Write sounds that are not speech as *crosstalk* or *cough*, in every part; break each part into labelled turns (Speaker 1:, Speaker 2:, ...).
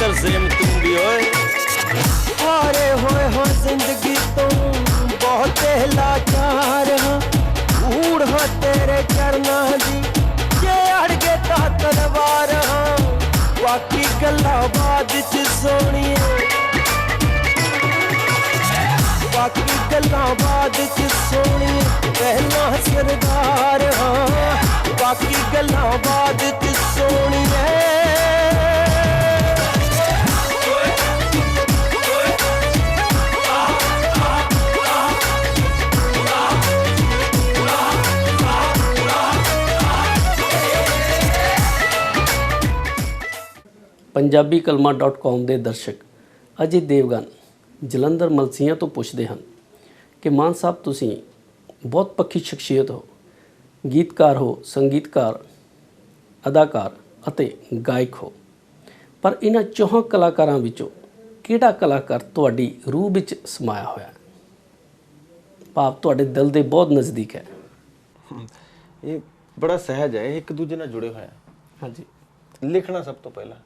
Speaker 1: ਤਰਜ਼ੇਮ ਤੂੰ ਵੀ ਓਏ
Speaker 2: ਹਾਰੇ ਹੋਏ ਹਾਂ ਜ਼ਿੰਦਗੀ ਤੋਂ ਬਹੁਤ ਲਾਚਾਰ ਹਾਂ ਧੂੜ ਹਾਂ ਤੇਰੇ ਚਰਨਾਂ ਦੀ ਜੇ ਅੜ ਗਏ ਤਾਂ ਤਲਵਾਰ ਹਾਂ ਬਾਕੀ ਗੱਲਾਂ ਬਾਅਦ ਚ ਸੋਣੀਏ ਬਾਕੀ ਗੱਲਾਂ ਬਾਅਦ ਚ ਸੋਣੀਏ ਪਹਿਲਾਂ ਸਰਦਾਰ ਹਾਂ ਬਾਕੀ ਗੱਲਾਂ ਬਾਅਦ
Speaker 3: ਪੰਜਾਬੀ ਕਲਮਾ.com ਦੇ ਦਰਸ਼ਕ ਅਜੇ ਦੇਵਗਨ ਜਲੰਧਰ ਮਲਸੀਆਂ ਤੋਂ ਪੁੱਛਦੇ ਹਨ ਕਿ ਮਾਨ ਸਾਹਿਬ ਤੁਸੀਂ ਬਹੁਤ ਪੱਕੀ ਸ਼ਖਸੀਅਤ ਹੋ ਗੀਤਕਾਰ ਹੋ ਸੰਗੀਤਕਾਰ ਅਦਾਕਾਰ ਅਤੇ ਗਾਇਕ ਹੋ। ਪਰ ਇਹਨਾਂ ਚੌਹਾਂ ਕਲਾਕਾਰਾਂ ਵਿੱਚੋਂ ਕਿਹੜਾ ਕਲਾਕਾਰ ਤੁਹਾਡੀ ਰੂਹ ਵਿੱਚ ਸਮਾਇਆ ਹੋਇਆ ਹੈ? ਭਾਵ ਤੁਹਾਡੇ ਦਿਲ ਦੇ ਬਹੁਤ ਨਜ਼ਦੀਕ ਹੈ।
Speaker 4: ਇਹ ਬੜਾ ਸਹਿਜ ਹੈ ਇੱਕ ਦੂਜੇ ਨਾਲ ਜੁੜੇ ਹੋਏ ਆ।
Speaker 3: ਹਾਂਜੀ।
Speaker 4: ਲਿਖਣਾ ਸਭ ਤੋਂ ਪਹਿਲਾਂ।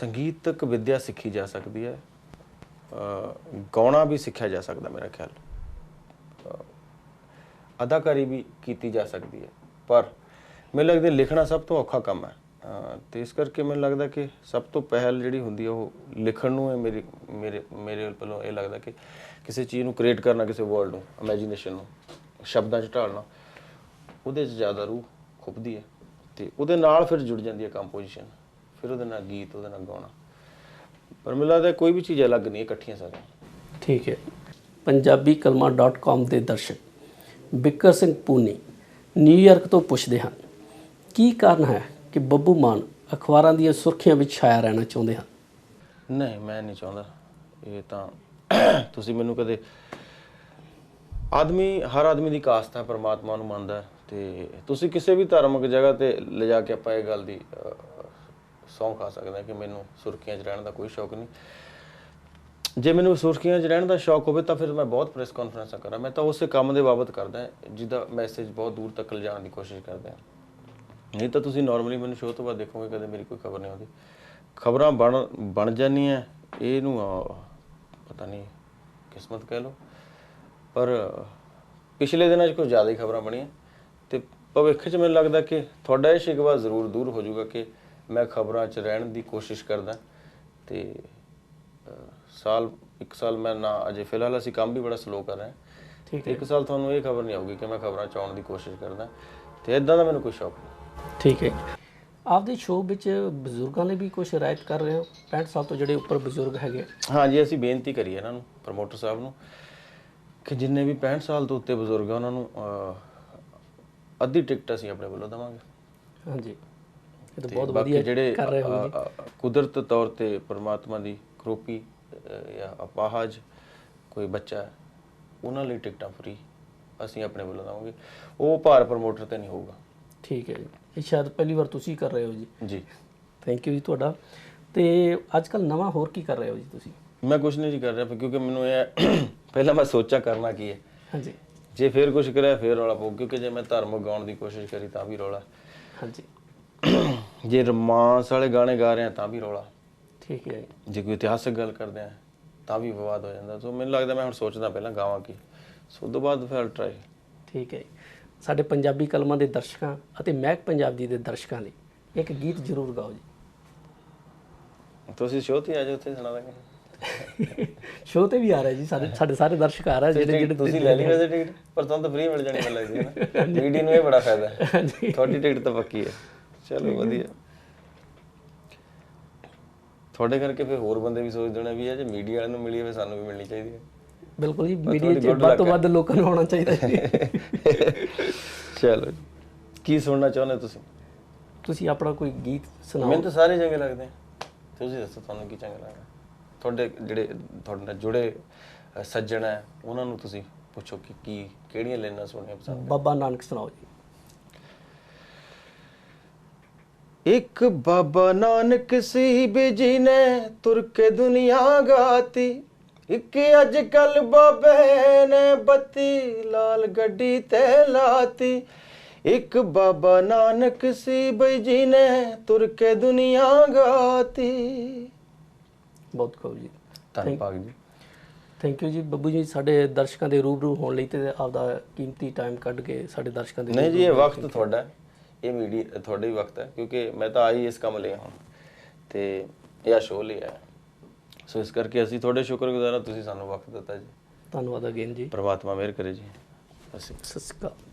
Speaker 4: ਸੰਗੀਤਕ ਵਿੱਦਿਆ ਸਿੱਖੀ ਜਾ ਸਕਦੀ ਹੈ। ਗਾਉਣਾ ਵੀ ਸਿੱਖਿਆ ਜਾ ਸਕਦਾ ਮੇਰਾ ਖਿਆਲ। ਅਦਾਕਾਰੀ ਵੀ ਕੀਤੀ ਜਾ ਸਕਦੀ ਹੈ। ਪਰ ਮੈਨੂੰ ਲੱਗਦਾ ਲਿਖਣਾ ਸਭ ਤੋਂ ਔਖਾ ਕੰਮ ਹੈ। ਅ, ਤੇ ਇਸ ਕਰਕੇ ਮੈਨੂੰ ਲੱਗਦਾ ਕਿ ਸਭ ਤੋਂ ਪਹਿਲ ਜਿਹੜੀ ਹੁੰਦੀ ਹੈ ਉਹ ਲਿਖਣ ਨੂੰ ਹੈ ਮੇਰੀ ਮੇਰੇ ਮੇਰੇ ਵੱਲੋਂ ਇਹ ਲੱਗਦਾ ਕਿ ਕਿਸੇ ਚੀਜ਼ ਨੂੰ ਕ੍ਰੀਏਟ ਕਰਨਾ ਕਿਸੇ ਵਰਲਡ ਨੂੰ ਇਮੇਜਿਨੇਸ਼ਨ ਨੂੰ ਸ਼ਬਦਾਂ 'ਚ ਢਾਲਣਾ ਉਹਦੇ 'ਚ ਜ਼ਿਆਦਾ ਰੂਹ ਖੁੱਭਦੀ ਹੈ ਤੇ ਉਹਦੇ ਨਾਲ ਫਿਰ ਜੁੜ ਜਾਂਦੀ ਹੈ ਕੰਪੋਜੀਸ਼ਨ ਫਿਰ ਉਹਦੇ ਨਾਲ ਗੀਤ ਉਹਦੇ ਨਾਲ ਗਾਉਣਾ। ਪਰ ਮੈਨੂੰ ਲੱਗਦਾ ਕੋਈ ਵੀ ਚੀਜ਼ ਅਲੱਗ ਨਹੀਂ ਇਕੱਠੀਆਂ ਸਾਰੀਆਂ।
Speaker 3: ਠੀਕ ਹੈ। ਪੰਜਾਬੀ ਕਲਮਾ.com ਦੇ ਦਰਸ਼ਕ ਬਿੱਕਰ ਸਿੰਘ ਪੂਨੀ ਨਿਊਯਾਰਕ ਤੋਂ ਪੁੱਛਦੇ ਹਨ ਕੀ ਕਾਰਨ ਹੈ ਕਿ ਬੱਬੂ ਮਾਨ ਅਖਬਾਰਾਂ ਦੀਆਂ ਸੁਰਖੀਆਂ ਵਿੱਚ ਛਾਇਆ ਰਹਿਣਾ ਚਾਹੁੰਦੇ ਹਨ?
Speaker 4: ਨਹੀਂ ਮੈਂ ਨਹੀਂ ਚਾਹੁੰਦਾ। ਇਹ ਤਾਂ ਤੁਸੀਂ ਮੈਨੂੰ ਕਦੇ ਆਦਮੀ ਹਰ ਆਦਮੀ ਦੀ ਕਾਸਤ ਹੈ ਪਰਮਾਤਮਾ ਨੂੰ ਮੰਨਦਾ ਤੇ ਤੁਸੀਂ ਕਿਸੇ ਵੀ ਧਾਰਮਿਕ ਜਗ੍ਹਾ ਤੇ ਲਿਜਾ ਕੇ ਆਪਾਂ ਇਹ ਗੱਲ ਦੀ ਸੌਂ ਖਾ ਸਕਦਾ ਕਿ ਮੈਨੂੰ ਸੁਰਖੀਆਂ 'ਚ ਰਹਿਣ ਦਾ ਕੋਈ ਸ਼ੌਕ ਨਹੀਂ। ਜੇ ਮੈਨੂੰ ਸੁਰਖੀਆਂ 'ਚ ਰਹਿਣ ਦਾ ਸ਼ੌਕ ਹੋਵੇ ਤਾਂ ਫਿਰ ਮੈਂ ਬਹੁਤ ਪ੍ਰੈਸ ਕਾਨਫਰੰਸਾਂ ਕਰਾਂ। ਮੈਂ ਤਾਂ ਉਸੇ ਕੰਮ ਦੇ ਬਾਬਤ ਕਰਦਾ ਜਿਹਦਾ ਮੈਸੇਜ ਬਹੁਤ ਦੂਰ ਤੱਕ ਲਿਜਾਣ ਦੀ ਕੋਸ਼ਿਸ਼ ਕਰਦਾ ਨਹੀਂ ਤਾਂ ਤੁਸੀਂ ਨਾਰਮਲੀ ਮੈਨੂੰ ਸ਼ੋਅ ਤੋਂ ਬਾਅਦ ਦੇਖੋਗੇ, ਕਦੇ ਮੇਰੀ ਕੋਈ ਖਬਰ ਨਹੀਂ ਆਉਂਦੀ। ਖਬਰਾਂ ਬਣ ਬਣ ਜਾਂਦੀਆਂ, ਇਹਨੂੰ ਪਤਾ ਨਹੀਂ, ਕਿਸਮਤ ਕਹਿ ਲਓ। ਪਰ ਪਿਛਲੇ ਦਿਨਾਂ 'ਚ ਕੁਝ ਜ਼ਿਆਦਾ ਹੀ ਖਬਰਾਂ ਬਣੀਆਂ ਤੇ ਭਵਿੱਖ 'ਚ ਮੈਨੂੰ ਲੱਗਦਾ ਕਿ ਤੁਹਾਡਾ ਇਹ ਸ਼ਿਕਵਾ ਜ਼ਰੂਰ ਦੂਰ ਹੋ ਜਾਊਗਾ ਕਿ ਮੈਂ ਖਬਰਾਂ 'ਚ ਰਹਿਣ ਦੀ ਕੋਸ਼ਿਸ਼ ਕਰਦਾ ਤੇ ਸਾਲ ਇੱਕ ਸਾਲ ਮੈਂ ਨਾ ਅਜੇ ਫਿਲਹਾਲ ਅਸੀਂ ਕੰਮ ਵੀ ਬੜਾ ਸਲੋ ਕਰ ਰਹੇ ਹਾਂ।
Speaker 3: ਠੀਕ
Speaker 4: ਇੱਕ ਸਾਲ ਤੁਹਾਨੂੰ ਇਹ ਖਬਰ ਨਹੀਂ ਆਊਗੀ ਕਿ ਮੈਂ ਖਬਰਾਂ 'ਚ ਆਉਣ ਦੀ ਕੋਸ਼ਿਸ਼ ਕਰਦਾ ਤੇ ਇਦਾਂ ਦਾ ਮੈਨੂੰ ਕੋਈ ਸ਼ੌਕ ਨਹੀਂ।
Speaker 3: ਠੀਕ ਹੈ। ਆਪਦੇ ਸ਼ੋਅ ਵਿੱਚ ਬਜ਼ੁਰਗਾਂ ਲਈ ਵੀ ਕੁਝ ਰਾਇਤ ਕਰ ਰਹੇ ਹੋ? 65 ਸਾਲ ਤੋਂ ਜਿਹੜੇ ਉੱਪਰ ਬਜ਼ੁਰਗ ਹੈਗੇ
Speaker 4: ਹਾਂਜੀ ਅਸੀਂ ਬੇਨਤੀ ਕਰੀ ਇਹਨਾਂ ਨੂੰ ਪ੍ਰਮੋਟਰ ਸਾਹਿਬ ਨੂੰ ਕਿ ਜਿੰਨੇ ਵੀ 65 ਸਾਲ ਤੋਂ ਉੱਤੇ ਬਜ਼ੁਰਗ ਆ ਉਹਨਾਂ ਨੂੰ ਅੱਧੀ ਟਿਕਟ ਅਸੀਂ ਆਪਣੇ ਵੱਲੋਂ ਦੇਵਾਂਗੇ।
Speaker 3: ਹਾਂਜੀ। ਇਹ ਤਾਂ ਬਹੁਤ ਵਧੀਆ
Speaker 4: ਜਿਹੜੇ ਕੁਦਰਤ ਤੌਰ ਤੇ ਪ੍ਰਮਾਤਮਾ ਦੀ ਕਰੋਪੀ ਜਾਂ ਅਪਾਹਜ ਕੋਈ ਬੱਚਾ ਉਹਨਾਂ ਲਈ ਟਿਕਟਾਂ ਫ੍ਰੀ ਅਸੀਂ ਆਪਣੇ ਵੱਲੋਂ ਦੇਵਾਂਗੇ ਉਹ ਭਾਰ ਪ੍ਰਮੋਟਰ ਤੇ ਨਹੀਂ ਹੋਊਗਾ।
Speaker 3: ਠੀਕ ਹੈ ਜੀ। ਇਹ ਸ਼ਾਇਦ ਪਹਿਲੀ ਵਾਰ ਤੁਸੀਂ ਕਰ ਰਹੇ ਹੋ ਜੀ।
Speaker 4: ਜੀ।
Speaker 3: ਥੈਂਕ ਯੂ ਜੀ ਤੁਹਾਡਾ। ਤੇ ਅੱਜ ਕੱਲ ਨਵਾਂ ਹੋਰ ਕੀ ਕਰ ਰਹੇ ਹੋ ਜੀ ਤੁਸੀਂ?
Speaker 4: ਮੈਂ ਕੁਝ ਨਹੀਂ ਜੀ ਕਰ ਰਿਹਾ ਕਿਉਂਕਿ ਮੈਨੂੰ ਇਹ *coughs* ਪਹਿਲਾਂ ਮੈਂ ਸੋਚਾਂ ਕਰਨਾ ਕੀ ਹੈ।
Speaker 3: ਹਾਂਜੀ।
Speaker 4: ਜੇ ਫੇਰ ਕੁਝ ਕਰਿਆ ਫੇਰ ਰੌਲਾ ਪਊ ਕਿਉਂਕਿ ਜੇ ਮੈਂ ਧਰਮ ਗਾਉਣ ਦੀ ਕੋਸ਼ਿਸ਼ ਕਰੀ ਤਾਂ ਵੀ ਰੌਲਾ।
Speaker 3: ਹਾਂਜੀ।
Speaker 4: ਜੇ ਰੋਮਾਂਸ ਵਾਲੇ ਗਾਣੇ ਗਾ ਰਹੇ ਆ ਤਾਂ ਵੀ ਰੌਲਾ।
Speaker 3: ਠੀਕ ਹੈ ਜੀ।
Speaker 4: ਜੇ ਕੋਈ ਇਤਿਹਾਸਕ ਗੱਲ ਕਰਦੇ ਆ ਤਾਂ ਵੀ ਵਿਵਾਦ ਹੋ ਜਾਂਦਾ। ਸੋ ਮੈਨੂੰ ਲੱਗਦਾ ਮੈਂ ਹੁਣ ਸੋਚਦਾ ਪਹਿਲਾਂ ਗਾਵਾਂ ਕੀ। ਸੋ ਉਸ ਤੋਂ ਬਾਅਦ ਫਿਰ ਟਰਾਈ
Speaker 3: ਠੀਕ ਹੈ ਜੀ। ਸਾਡੇ ਪੰਜਾਬੀ ਕਲਮਾਂ ਦੇ ਦਰਸ਼ਕਾਂ ਅਤੇ ਮਹਿਕ ਪੰਜਾਬ ਜੀ ਦੇ ਦਰਸ਼ਕਾਂ ਲਈ ਇੱਕ ਗੀਤ ਜ਼ਰੂਰ ਗਾਓ ਜੀ।
Speaker 4: ਤੁਸੀਂ ਸ਼ੋਅ ਤੇ ਆ ਜਾਓ ਉੱਥੇ ਸੁਣਾ ਦਾਂਗੇ। *laughs*
Speaker 3: ਸ਼ੋਅ ਤੇ ਵੀ ਆ ਰਿਹਾ ਜੀ ਸਾਡੇ ਸਾਡੇ ਸਾਰੇ ਦਰਸ਼ਕ ਆ ਰਹੇ ਜਿਹੜੇ ਜਿਹੜੇ
Speaker 4: ਤੁਸੀਂ ਲੈ ਲਈ ਵੈਸੇ ਟਿਕਟ ਪਰ ਤੁਹਾਨੂੰ ਤਾਂ ਫ੍ਰੀ ਮਿਲ ਜਾਣੀ ਲੱਗਦੀ ਹੈ ਨਾ। *laughs* ਮੀਡੀਆ ਨੂੰ ਇਹ ਬੜਾ ਫਾਇਦਾ ਹੈ। ਤੁਹਾਡੀ ਟਿਕਟ ਤਾਂ ਪੱਕੀ ਹੈ। ਚਲੋ ਵਧੀਆ। ਤੁਹਾਡੇ ਕਰਕੇ ਫਿਰ ਹੋਰ ਬੰਦੇ ਵੀ ਸੋਚਦੇ ਹੋਣੇ ਵੀ ਇਹ ਜੇ ਮੀਡੀਆ ਵਾਲਿਆਂ ਨੂੰ ਮਿਲੀ ਹੋਵੇ ਸਾਨੂੰ ਵੀ ਮਿਲਣੀ ਚਾਹੀਦੀ ਹੈ।
Speaker 3: ਬਿਲਕੁਲ ਜੀ ਮੀਡੀਆ 'ਚ ਵੱਧ ਤੋਂ ਵੱਧ ਲੋਕਾਂ ਨੂੰ ਆਉਣਾ ਚਾਹੀਦਾ ਜੀ। *laughs*
Speaker 4: ਚਲੋ। ਕੀ ਸੁਣਨਾ ਚਾਹੁੰਦੇ ਤੁਸੀਂ?
Speaker 3: ਤੁਸੀਂ ਆਪਣਾ ਕੋਈ ਗੀਤ ਸੁਣਾਓ।
Speaker 4: ਮੈਨੂੰ ਤਾਂ ਸਾਰੇ ਚੰਗੇ ਲੱਗਦੇ ਆ। ਤੁਸੀਂ ਦੱਸੋ ਤੁਹਾਨੂੰ ਕੀ ਚੰਗਾ ਲੱਗਦਾ? ਤੁਹਾਡੇ ਜਿਹੜੇ ਤੁਹਾਡੇ ਨਾਲ ਜੁੜੇ ਸੱਜਣ ਹੈ ਉਹਨਾਂ ਨੂੰ ਤੁਸੀਂ ਪੁੱਛੋ ਕਿ ਕੀ ਕਿਹੜੀਆਂ ਲੈਣਾ ਸੁਣੀਆਂ ਪਸੰਦ
Speaker 3: ਬਾਬਾ ਨਾਨਕ ਸੁਣਾਓ ਜੀ।
Speaker 4: ਇੱਕ ਬਾਬਾ ਨਾਨਕ ਸੀ ਬਿਜ਼ੀ ਨੇ ਤੁਰ ਕੇ ਦੁਨੀਆ ਗਾਤੀ ਇੱਕ ਅੱਜ ਕੱਲ ਬਾਬੇ ਨੇ ਬੱਤੀ ਲਾਲ ਗੱਡੀ ਤੇ ਲਾਤੀ। ਇੱਕ ਬਾਬਾ ਨਾਨਕ ਸੀ ਬਈ ਜੀ ਨੇ ਤੁਰ ਕੇ ਦੁਨੀਆ ਗਾਤੀ।
Speaker 3: ਬਹੁਤ ਖੂਬ ਜੀ।
Speaker 4: ਧੰਨਵਾਦ ਜੀ।
Speaker 3: ਥੈਂਕ ਯੂ ਜੀ। ਬੱਬੂ ਜੀ ਸਾਡੇ ਦਰਸ਼ਕਾਂ ਦੇ ਰੂਬਰੂ ਹੋਣ ਲਈ ਤੇ ਆਪਦਾ ਕੀਮਤੀ ਟਾਈਮ ਕੱਢ ਕੇ ਸਾਡੇ ਦਰਸ਼ਕਾਂ ਦੇ
Speaker 4: ਨਹੀਂ ਜੀ ਇਹ ਵਕਤ ਤੁਹਾਡਾ ਹੈ। ਇਹ ਮੀਡੀਆ ਤੁਹਾਡਾ ਹੀ ਵਕਤ ਹੈ ਕਿਉਂਕਿ ਮੈਂ ਤਾਂ ਆਈ ਇਸ ਕੰਮ ਲਈ ਹਾਂ ਤੇ ਇਹ ਸ਼ੋਅ ਲਈ ਆਇਆ। ਸੋ ਇਸ ਕਰਕੇ ਅਸੀਂ ਤੁਹਾਡੇ ਸ਼ੁਕਰਗੁਜ਼ਾਰ ਹਾਂ ਤੁਸੀਂ ਸਾਨੂੰ ਵਕਤ ਦਿੱਤਾ ਜੀ।
Speaker 3: ਧੰਨਵਾਦ ਅਗੇਨ ਜੀ।
Speaker 4: ਪ੍ਰਮਾਤਮਾ ਮਿਹਰ ਕਰੇ ਜੀ। ਅਸੀਂ
Speaker 3: ਅਕਾਲ।